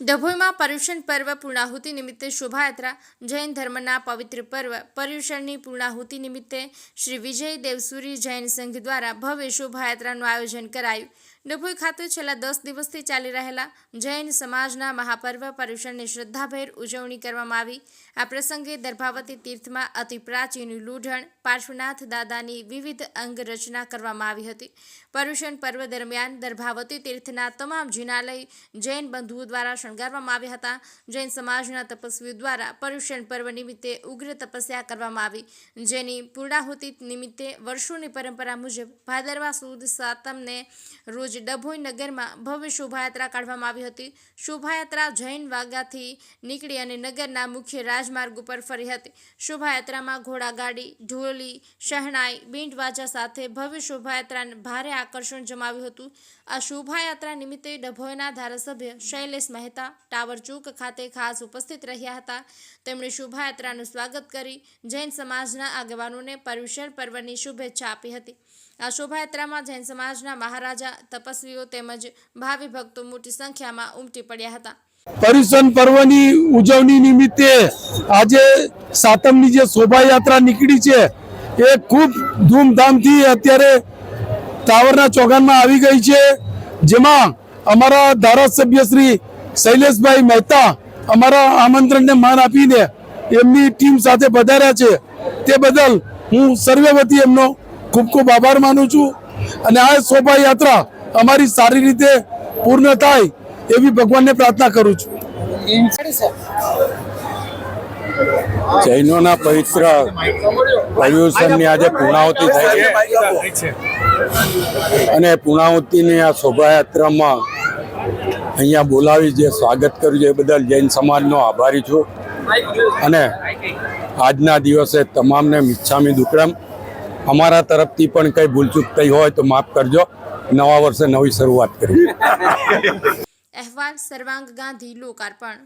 ડભોઈમાં પર્યુષણ પર્વ પૂર્ણાહુતિ નિમિત્તે શોભાયાત્રા, જૈન ધર્મના પવિત્ર પર્વ, પર્યુષણની પૂર્ણાહુતિ નિમિત્તે શ્રી વિજય દેવસુરી જૈન સંઘ દ્વારા ભવ્ય શોભાયાત્રાનું આયોજન કરાયું. ડભોઈ ખાતે છેલ્લા દસ દિવસથી ચાલી રહેલા જૈન સમાજના મહાપર્વ પર્યુષણની શ્રદ્ધાભેર ઉજવણી કરવામાં આવી. આ પ્રસંગે દર્ભાવતી તીર્થમાં અતિ પ્રાચીન લૂઢણ, પાર્શ્વનાથ દાદાની વિવિધ અંગ રચના કરવામાં આવી હતી. પર્યુષણ પર્વ દરમિયાન દર્ભાવતી તીર્થના તમામ જિનાલય જૈન બંધુઓ દ્વારા શણગારવામાં આવ્યા હતા. જૈન સમાજના તપસ્વીઓ દ્વારા પર્યુષણ પર્વ નિમિત્તે ઉગ્ર તપસ્યા કરવામાં આવી. જેની પૂર્ણાહુતિ નિમિત્તે વર્ષોની પરંપરા મુજબ ભાદરવા સુદ સાતમને રોજ ડભોઈ નગરમાં ભવ્ય શોભાયાત્રા કાઢવામાં આવી હતી. શોભાયાત્રા જૈન વાગાથી નીકળી અને નગરના મુખ્ય રાજમાર્ગ ઉપર ફરી હતી. શોભાયાત્રામાં ઘોડાગાડી, ઢોલી, શહેણાઈ બીંડવાજા સાથે ભવ્ય શોભાયાત્રાને ભારે આકર્ષણ જમાવ્યું હતું. આ શોભાયાત્રા નિમિત્તે ડભોઈના ધારાસભ્ય શૈલેષ મહેતા ટાવર ચોક ખાતે ખાસ ઉપસ્થિત રહ્યા હતા. તેમણે શોભાયાત્રાનું સ્વાગત કરી જૈન સમાજના આગેવાનોને પર્યુષણ પર્વની શુભેચ્છા આપી હતી. આ શોભાયાત્રામાં જૈન સમાજના મહારાજા, તપસ્વીઓ તેમજ ભાવિ ભક્તો મોટી સંખ્યામાં ઉમટી પડ્યા હતા. પર્યુષણ પર્વની ઉજવણી નિમિત્તે આજે સાતમની જે શોભાયાત્રા નીકળી છે, એ ખૂબ ધૂમધામથી અત્યારે ટાવરના ચોગાનમાં આવી ગઈ છે. જેમાં અમારા ધારાસભ્ય શ્રી શૈલેષભાઈ મહેતા અમારા આમંત્રણને માન આપીને એમની ટીમ સાથે પધાર્યા છે. તે બદલ હું સર્વે વતી એમનો ખૂબ ખૂબ આભાર માનું છું. અને આ શોભાયાત્રા અમારી સારી રીતે પૂર્ણ થાય એવી ભગવાનને પ્રાર્થના કરું છું. જૈનોના પવિત્ર પર્યુષણની આજે પૂર્ણાહુતિ થાય છે. અને પૂર્ણાહુતિની આ શોભાયાત્રામાં અહીંયા બોલાવી જે સ્વાગત કર્યું છે એ બદલ જૈન સમાજનો આભારી છું. અને આજના દિવસે તમામને મિચ્છામી દુકડમ અમારા તરફથી પણ કંઈ ભૂલચૂક થઈ હોય તો માફ કરજો. નવા વર્ષે નવી શરૂઆત કરી અહેવાલ સર્વાંગ ગાંધી લોકાર્પણ.